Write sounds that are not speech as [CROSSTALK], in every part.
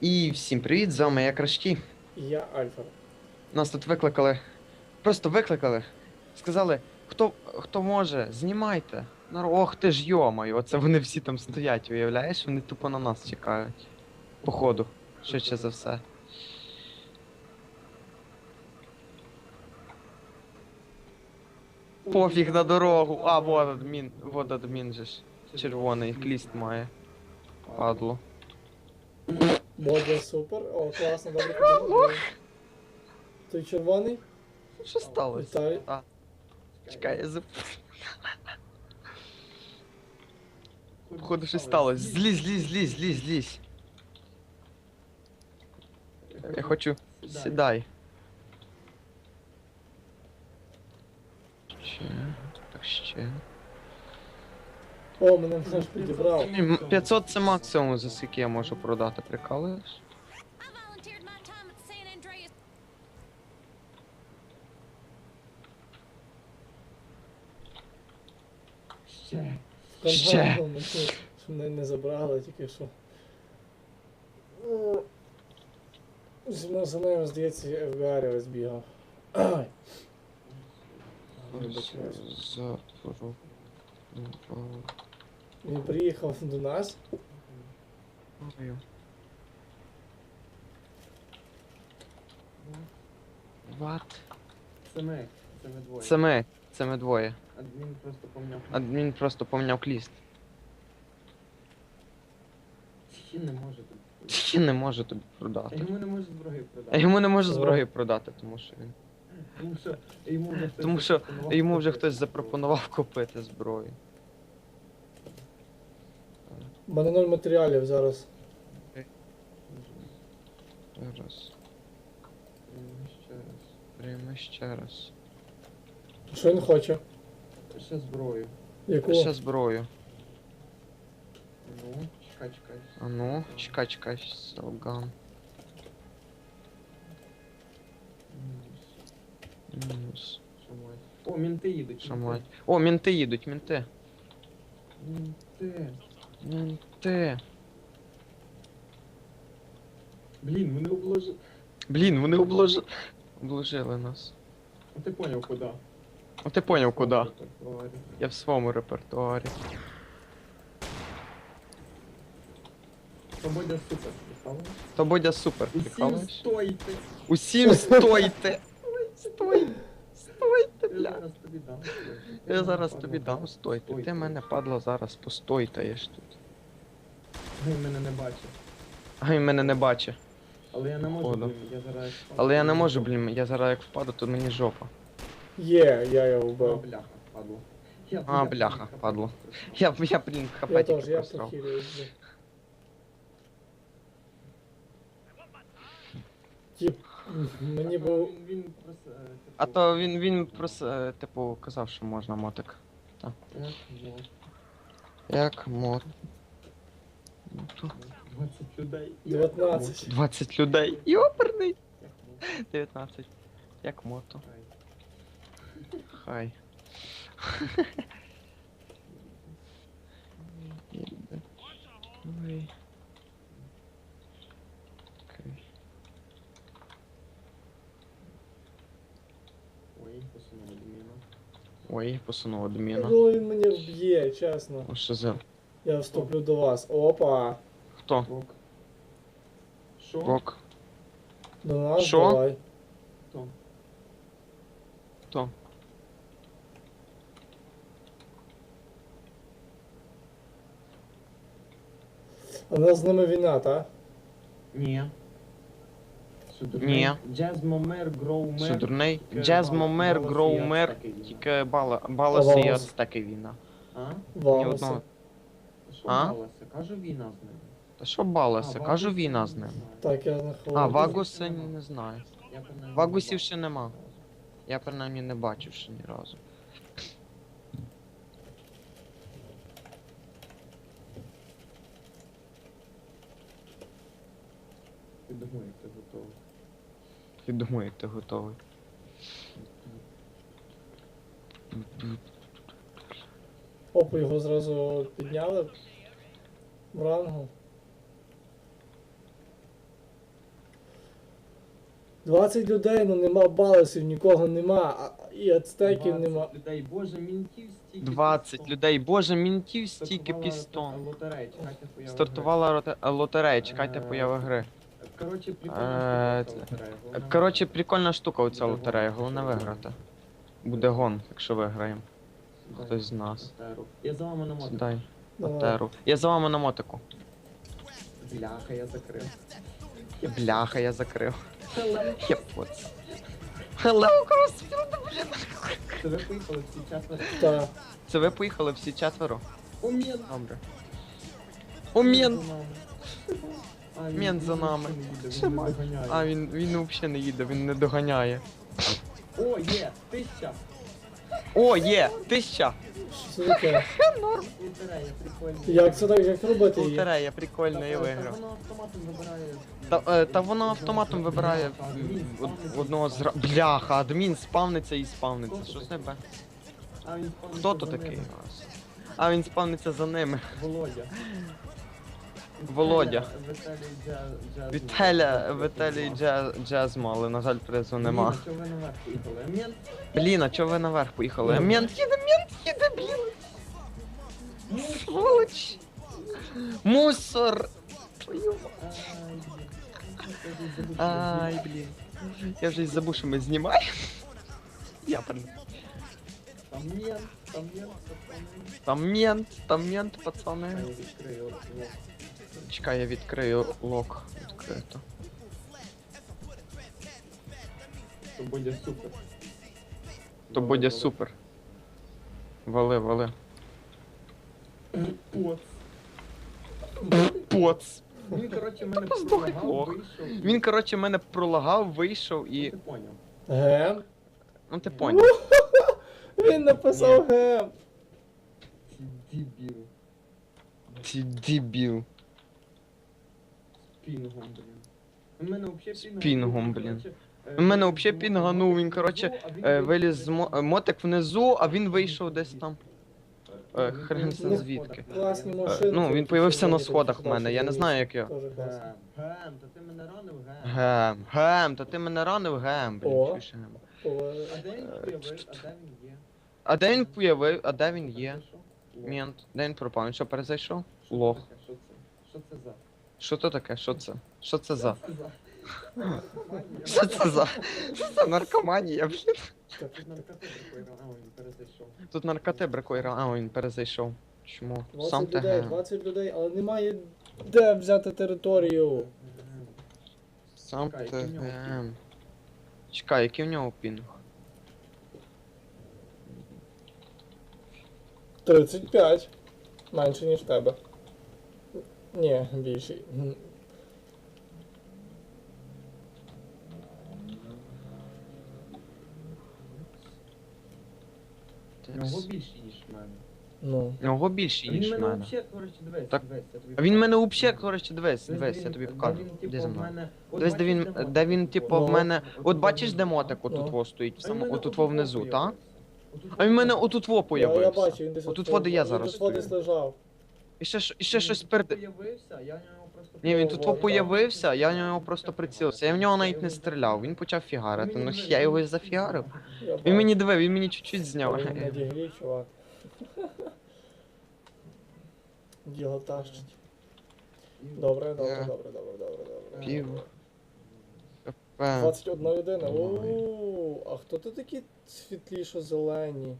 І всім привіт, з вами я Крашкі. І я Альфа. Нас тут викликали. Просто викликали. Сказали, хто, хто може, знімайте. Ну, ох ти ж йомаю, оце вони всі там стоять, уявляєш? Вони тупо на нас чекають. Походу, швидше за все. Пофіг на дорогу. А, вот адмін, вот адмін же ж. Червоний кліст має. Падло. Бодя супер. О, класно, добре подумали. Той червоний? Що сталося? Вітаю. А. Чекай, я зап... Походу, щось сталося. Злізь, злізь, злізь, злізь, злізь. Я хочу. Сідай. Ще. Так ще. О, мене вже ж підібрав. 500 це максимум, за скільки я можу продати, прикалуєш? I volunteered my time at the San Andreas. Ще. Ще. Що мене не забрали, тільки що. О, Зі мною за мною, здається, FBI ось бігав. Ай. Запору. Він приїхав до нас. What? Це ми, це ми двоє. Це ми, це ми двоє. Адмін просто помняв. Адмін просто поміняв кліст. Ще не може тут. Ще не може тобі А продати. йому не може зброю А продати. йому не може зброї продати, тому що він. Тому що йому вже хтось Тому що запропонував Йому вже купити. хтось запропонував купити зброю. У мене ноль матеріалів зараз. Раз. М, Ще раз. Прямо ще раз. Що він хоче? Ще зброю. Яку? Ще зброю. Ну, чекай, чекай. А ну, чекай, чекай, Селган. Мінус. Мінус. О, мінти їдуть. Мінти. О, мінти їдуть, мінти. Мінти. Мінти. Блін, вони обложили. Блін, вони обложили. Обложили нас. А ти поняв куди? А ти поняв куди? Я в своєму репертуарі. Свободя супер. Представили? То буде супер, Усім прикалуєш? стойте. Усім стойте! Стойте! Я зараз тобі дам. стойте. Ти Я зараз тобі дам стойте. Ти мене, падла, зараз постойтаєш тут. Він мене не бачить. А він мене не бачить. Але я не можу, Походу. блін, я зараз... як впаду, Але я не можу, блін, я зараз як впаду, то мені жопа. Є, я його А, вбив. бляха, падло. Я- А, бляха, падло. Я, я блін, Я хп теж, тільки я просрав. Тіп, мені був. е, типу, А то він, він просто, е, типу, казав, що можна мотик. як, ну, Як мот. Ну, то 20 людей. 19. 20 людей. Йоперний! Як мот. 19. Як мото. Хай. Хай. Ой. Окей. Ой, посунув адміна. Ой, посунув адміна. Ну він мене вб'є, чесно. О, що за... Я вступлю до вас. Опа. Хто? Рок. Що? Рок? До нас Що? давай. Хто? Хто? А у нас з ними війна, та? Ні. Ні. дурний? Джаз момер, Що дурний? тільки Джаз бал- момер, балас і гроумер, ацтеки війна. тільки бала, баласи і Балас. ацтеки війна. А? Ні одного. Що А? баласи? Кажу війна з ними. Та що баласи? А, Кажу війна з ним. Так, я на А, Вагуса Вагуси не знаю. Я принаймні Вагусів ще нема. Я принаймні не бачив ще ні разу. Думаю, як ти готовий. Я думаю, як ти готовий. Опа, його зразу підняли в рангу. 20 людей, ну нема баласів, нікого нема, а, і ацтеків 20 нема. людей, боже, мінтів стільки. 20 пістон. людей. Боже, мінтів стільки Стартувала пістон. Лотерея, чекайте появи Стартувала роте- лотерея, чекайте Е, появи гри. Коротше, Е, прикольна це- штука ця лотерея. Головне Коротше, прикольна штука оця Буде лотерея, гон. головне виграти. Буде гон, якщо виграємо. Хтось з нас. Лотеру. Я за вами на мотику. Дай, Давай. Я за вами на мотику. Бляха, я закрив. Бляха, я закрив. Hello. Я поц. Hello, Crossfield, блін. Це ви поїхали всі четверо. Та. Це ви поїхали всі четверо? Мент! Добре. О, мент! за нами. А, він- взагалі не їде, він не доганяє. А, він, він взагалі не їде, він не доганяє. О, є! Тисяча! О, є! Тисяча! Що це таке? Лотерея. Як це так, як робити її? Лотерея, прикольно, я виграв. Воно автоматом вибирає. Та, е, та воно автоматом вибирає од- одного з гра- Бляха, адмін спавниться і спавниться. Що з? А він Хто то такий у нас? А він спавниться за ними. Володя. Володя. Джаз- Віталя, Віталій Джа- Джазмо, але на жаль призу нема. Блін, а чого ви наверх поїхали? Мент? Блін, їде, мент їде, блін. Сволоч. Мусор. Твою Ай, блін. Я вже й забув, що ми знімаємо. Я пер- Там мент, там мент. Там мент, там мент, пацани. Чекай, я відкрию лок. Відкрито. То буде супер. То буде супер. Вали, вали. Поц. Поц. Він, коротше, мене пролагав, лох. вийшов. Він, коротше, мене пролагав, вийшов і. Ти поняв. Гем? Ну ти поняв. [LAUGHS] Він написав гем. Дебіл. Ти дебіл. Пінгом, блін. У мене взагалі З пінга. пінгом, блін. е, У мене взагалі пінганув, він, коротше, Е, виліз з мо- мотик внизу, а він вийшов десь там. Е, Е, хрен появився звідки. Класні Е, машини. Ну, він появився на сходах в мене, я не знаю, як я. Дуже класно. Гем, гем, то ти мене ранив, гем. Гем, гем, та ти мене ранив, гем, блін, О. чуєш гем. А де він появив, а де він є? А де він появив, а де він є? Мент, де він пропав? Він що перезайшов? Лох. Що це? Що це за? Що то таке? Що це? Що це за? [LAUGHS] Що це за? Що це наркоманія, блін? Тут наркоти бракує, а він перезайшов. Чому? Сам 20 ти людей, гем. 20 людей, але немає де взяти територію. Сам Чекай, який в нього гем. Чекай, який в нього пінг? 35. Менше, ніж в тебе. Ні, більший. Його більше, ніж в мене. Ну. Його більше, ніж в мене мене. взагалі, коротше, дивись, Так. дивись, я тобі А він мене взагалі, коротше, дивись, Дивись, я тобі покажу. Де типу, в мною? Дивись, де він, де він, типу, Ну. в мене. От бачиш, де мотик отут Ну. во стоїть, А він отут отут во во внизу, та? А він в мене отут во Я, я появився. бачу, він десь Отут от- води я зараз Тут води стою. лежав. І ще, і ще щось перед. Появився, я на нього просто Ні, він тут во появився, я в нього просто прицілився. Я в нього навіть не стріляв, він почав фігарити. Ну я його і зафігарив. Я Він мені дивив, він мені чуть-чуть зняв. Він на дігрі, чувак. Діло тащить. Добре, добре, добре, добре, добре, добре. Пів. Е, 21 людина. Ой. Оу, а хто тут такі світлішо зелені?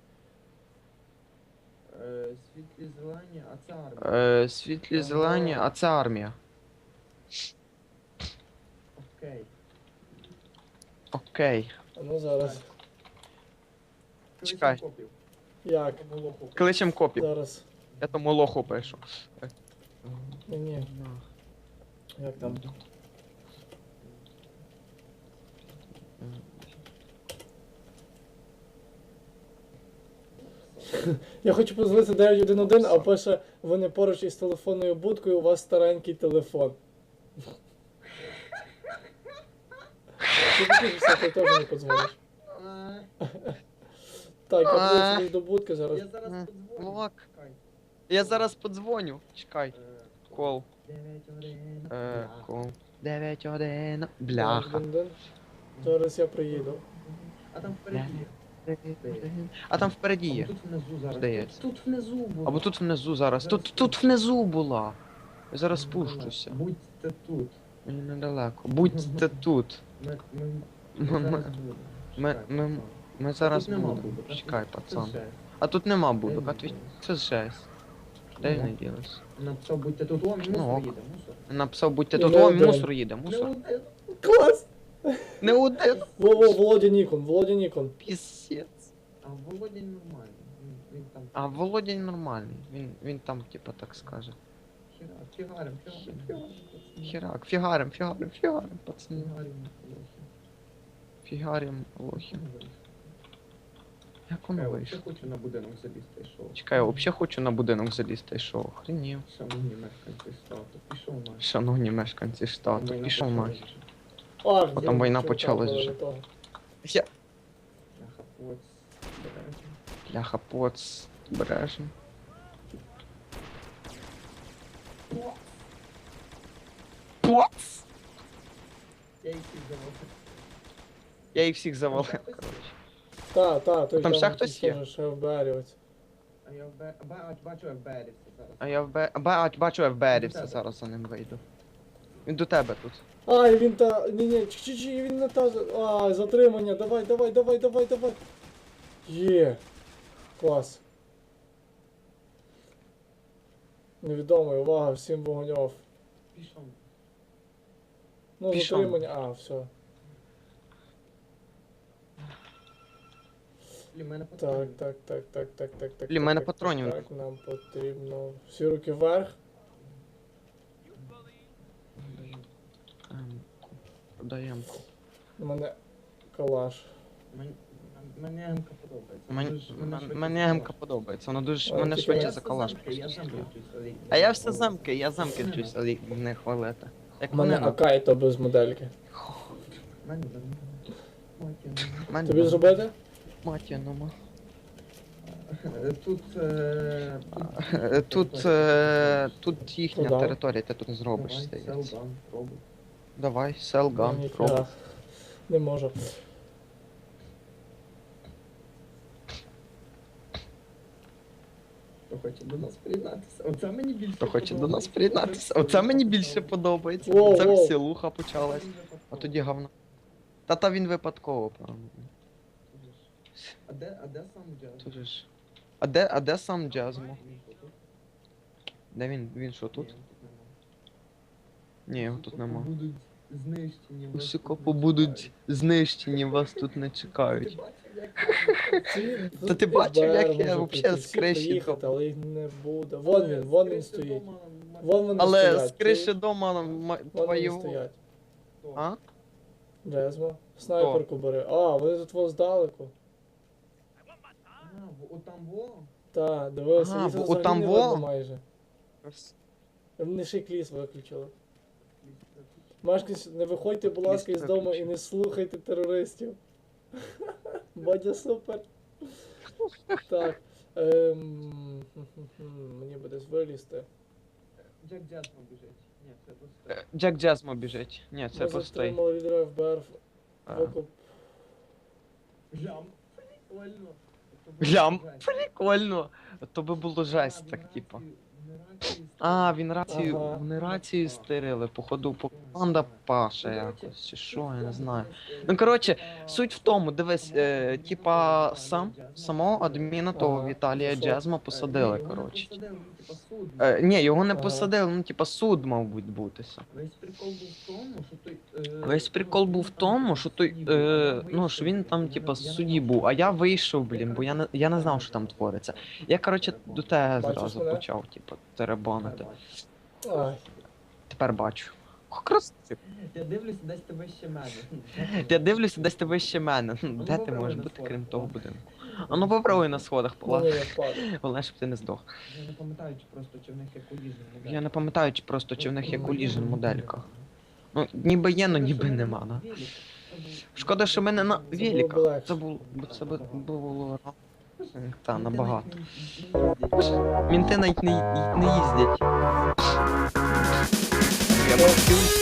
Е, Світлі зелені, а це армія. Е, світлі зелені, а це армія. Окей. Окей. А ну зараз. Чекай. Копів. Як? Кличем копів. Зараз. Я тому лоху пишу. Ні, ні. Як там? [LAUGHS] Я хочу позвонити 911, а пише, вони поруч із телефонною будкою, у вас старенький телефон. Ти ти теж не подзвониш. Е, Так, я А. буду до будки зараз. Я зараз подзвоню. Лок. Чекай. Я зараз подзвоню. Чекай. Е, Кол. дев'ять, один. Е, Бля. кол. 9-1. Бляха. 911. Зараз я приїду. А там впереді. А там впереді є. тут внизу зараз. Здається. Тут, тут внизу було. Або тут внизу зараз. Тут, тут внизу була. Я зараз спущуся. Будьте тут. Мені недалеко. Будьте тут. Ми, ми, Ми, ми, ми, зараз будемо. ми, Чекай, пацан. зараз будемо. а Чекай, тут- пацан. Це жесть. А тут нема будок, а він? Це жесть. Де Ну. вони ділись? Написав, будьте тут, о, Ну, мусор їде, мусор. Написав, будьте тут, о, мусор їде, мусор. Клас! Не один. Во-во, Володя Нікон, Володя Нікон. Пісець. А Володя нормальний. Він, він там А Володя нормальний. Він, він там, типа, так скаже. хіра, фігарим, фігарим, фігарим. Херак, фігарим, фігарим, фігарим, пацани. Фігарим, Фігарим, лохи. Як воно Я вийшло? взагалі хочу на будинок залізти, що? Чекай, я взагалі хочу на будинок залізти, що охренів. Шановні мешканці штату, пішов наш. Шановні мешканці штату, пішов нахер. А там війна почалась вже. Я... Бляха, поц. Бережно. Поц, Я їх всіх заводив. Я їх всіх завалив, коротше. Та, та, той Там ще хтось є? Бері ось. А я в. Ба- Бачу, я в Берівці зараз. А я в Б... Ба... Бачу, я в Берівці зараз за ним вийду. Він до тебе тут. Ай, він та. Ні, ні, чи чи він не та. Ай, затримання, давай, давай, давай, давай, давай. Є. Клас. Невідомий, увага, всім вогоньов. Пішов. Ну, Пішов. затримання, а, все. Так, так, так, так, так, так, так. Блін, так, мене так, патронів Так, так, нам потрібно. Всі руки вверх. Ем, Продаємо. У мене калаш. Мені- Мені Емка подобається. Мені, мене стріляє. МК подобається, воно дуже А, мене тільки швидше я за калаш замки, я просто замки стріляє. але А я все замки, я замки вчусь, але не хвалити. Як У мене вони АК і то без модельки. Мене замки. Матінка. Мене Тобі зробити? Матіному. Е, Тут... е, Е, Тут, е, тут їхня Ну да. територія, ти тут не зробиш, Давай, здається. селган, пробуй. Давай, селган, пробуй. Не можу. Хто хоче до нас приєднатися? Оце мені більше Хто хоче до нас подобається. приєднатися? Оце мені більше подобається. Це воу. веселуха почалась. А тоді говно. Та та він випадково, правда. А де, а де сам джаз? Тут ж. А де, а де сам Джазмо? Де він? Він що тут? Ні. Ні, його тут нема. Будуть знищені. вас Усі копи будуть знищені, вас тут не чекають. [LAUGHS] Та ти бачив, як я вообще з криші але їх не буде. Вон він, вон він стоїть. Вон вони Але стоять. з криші дома Вон вони стоять. А? Джезмо. Снайперку бери. А, вони тут вас здалеку. А, во- отам во. Та, дивися, Ага, їх бо взагалі отам не во? видно майже. Вони ще й кліс виключили. Мешканці, не виходьте, будь ласка, із дому і не слухайте терористів. [LAUGHS] Бодя супер. Так. Ем, мені би десь вилізти. Джек Джазмо біжить. Ні, це просто. Джек Джазмо біжить. Ні, це Ми пустий. затримали лідера ФБР. А. Викуп. Лям. Прикольно. Жесть. Прикольно. То би було жесть, так, рацію А, він рацію, Ага. вони рацію стирили, походу, по команда Паша якось, чи що, я не знаю. Ну, коротше, Суть в тому, дивись, е, типа сам самого адміна того Віталія? Джезма посадили, коротше. типа. Е, ні, його не посадили, ну типа суд мав бути бутися. Весь прикол був в тому, що той. е, Весь прикол був в тому, що той, е, ну що він там, типа, судді був, а я вийшов, блін, бо я не я не знав, що там твориться. Я, коротше, до тебе зразу почав, типу, теребанити. Ай, Тепер бачу. О, красиво. Я дивлюся, десь тебе ще мене. Я дивлюся, десь тебе ще мене. Ну, Де ти попробуй можеш на бути, сходах, крім того давай. будинку? А ну попробуй на сходах, ну Пала. я. Головне, щоб ти не здох. Я не пам'ятаю, чи просто чи в них є коліжен. Я не пам'ятаю, чи просто чи в них є коліжен моделька. Ну, ніби є, ну ніби нема, да. Шкода, що ми не на Це було великах. Це було, бо це було та набагато. Мінти навіть не, не їздять. Я б хотів